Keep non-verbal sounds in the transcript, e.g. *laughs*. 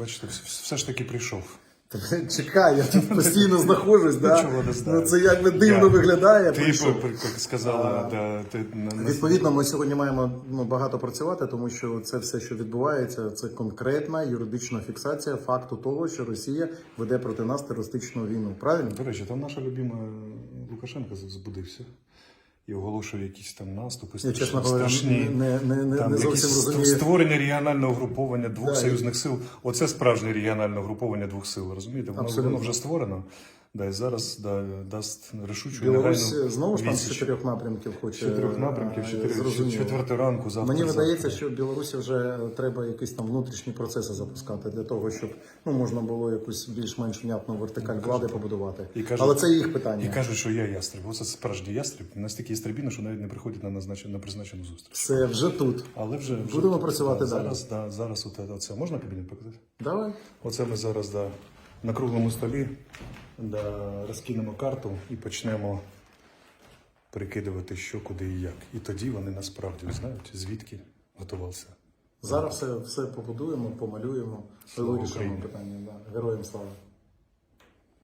бачите, все, ж таки прийшов. *laughs* Чекай, я тут постійно знаходжусь, да? Нічого не знаю. ну це якби дивно Я- виглядає. Ти, прийшов. як сказала, да, ти, на- на- Відповідно, ми сьогодні маємо ну, багато працювати, тому що це все, що відбувається, це конкретна юридична фіксація факту того, що Росія веде проти нас терористичну війну. Правильно? До речі, там наша любима Лукашенко збудився і оголошує якісь там наступи Я, чесно страшні. не, не, не, Там не зовсім розумію. створення регіонального груповання двох Да, союзних сил. Оце справжнє регіональне груповання двох сил. Розумієте? Воно, воно вже створено. Да, і зараз да, дасть рішучу Білорусь негайну знову ж там з відсіч. чотирьох напрямків хоче чотирьох напрямків, е, чотири, зрозуміло. четвертої ранку завтра. Мені видається, завтра. що в Білорусі вже треба якісь там внутрішні процеси запускати для того, щоб ну можна було якусь більш-менш внятну вертикаль влади побудувати. І кажуть- Але це їх питання. І кажуть, що я ястреб. Оце справжній ястреб. Настільки ястребіно, що навіть не приходять на назначену на призначену зустріч. Це вже тут. Але вже, вже Будемо працювати да, далі. Зараз, да, зараз оце, оце. можна кабінет показати? Давай. Оце ми зараз да, на круглому столі да, розкинемо карту і почнемо прикидувати, що, куди і як. І тоді вони насправді знають, звідки готувався. Зараз все, все побудуємо, помалюємо, Слава питання. Да. Героям слава.